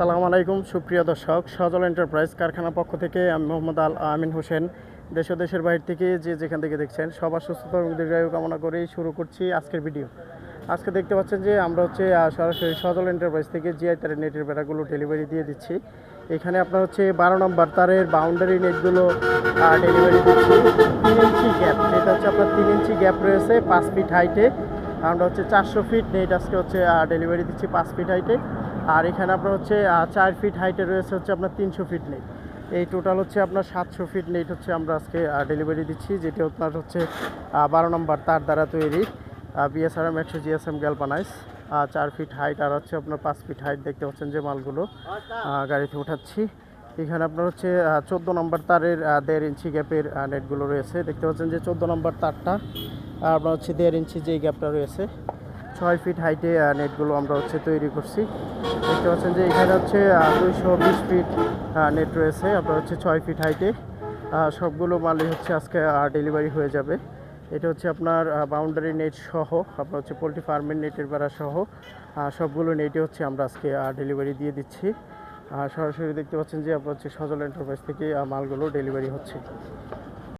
আসসালামু আলাইকুম, সুপ্রিয় দর্শক। সজল এন্টারপ্রাইজ কারখানা পক্ষ থেকে আমি মোহাম্মদ আল আমিন হোসেন। দেশ দেশের বাইরে থেকে যে যেখান থেকে দেখছেন, সবার সুস্থতা এবং দীর্ঘায়ু কামনা করেই শুরু করছি আজকের ভিডিও। আজকে দেখতে পাচ্ছেন যে আমরা হচ্ছে সরাসরি সজল এন্টারপ্রাইজ থেকে জিআই তারের নেটের বেড়াগুলো ডেলিভারি দিয়ে দিচ্ছি। এখানে আপনার হচ্ছে বারো নম্বর তারের বাউন্ডারি নেটগুলো ডেলিভারি দিচ্ছি। তিন ইঞ্চি গ্যাপ এটা হচ্ছে আপনার তিন ইঞ্চি গ্যাপ রয়েছে পাঁচ ফিট হাইটে আমরা হচ্ছে চারশো ফিট নেট আজকে হচ্ছে ডেলিভারি দিচ্ছি পাঁচ ফিট হাইটে আর এখানে আপনার হচ্ছে চার ফিট হাইটে রয়েছে হচ্ছে আপনার তিনশো ফিট নেট এই টোটাল হচ্ছে আপনার সাতশো ফিট নেট হচ্ছে আমরা আজকে ডেলিভারি দিচ্ছি, যেটি আপনার হচ্ছে বারো নম্বর তার দ্বারা তৈরি বিএসআরএম একশো জিএসএম গ্যালপানাইজ চার ফিট হাইট আর হচ্ছে আপনার পাঁচ ফিট হাইট দেখতে পাচ্ছেন যে মালগুলো গাড়িতে উঠাচ্ছি। এখানে আপনার হচ্ছে চোদ্দ নম্বর তারের দেড় ইঞ্চি গ্যাপের নেটগুলো রয়েছে। দেখতে পাচ্ছেন যে চোদ্দ নম্বর তারটা, আর আপনার হচ্ছে দেড় ইঞ্চি যেই গ্যাপটা রয়েছে ছয় ফিট হাইটে নেটগুলো আমরা হচ্ছে তৈরি করছি। দেখতে পাচ্ছেন যে এখানে হচ্ছে দুইশো বিশ ফিট নেট রয়েছে। আপনার হচ্ছে ছয় ফিট হাইটে সবগুলো মালই হচ্ছে আজকে ডেলিভারি হয়ে যাবে। এটা হচ্ছে আপনার বাউন্ডারি নেট সহ, আপনার হচ্ছে পোলট্রি ফার্মের নেটের বেড়া সহ সবগুলো নেটে হচ্ছে আমরা আজকে ডেলিভারি দিয়ে দিচ্ছি। সরাসরি দেখতে পাচ্ছেন যে আপনার হচ্ছে সজল এন্টারপ্রাইজ থেকে মালগুলো ডেলিভারি হচ্ছে।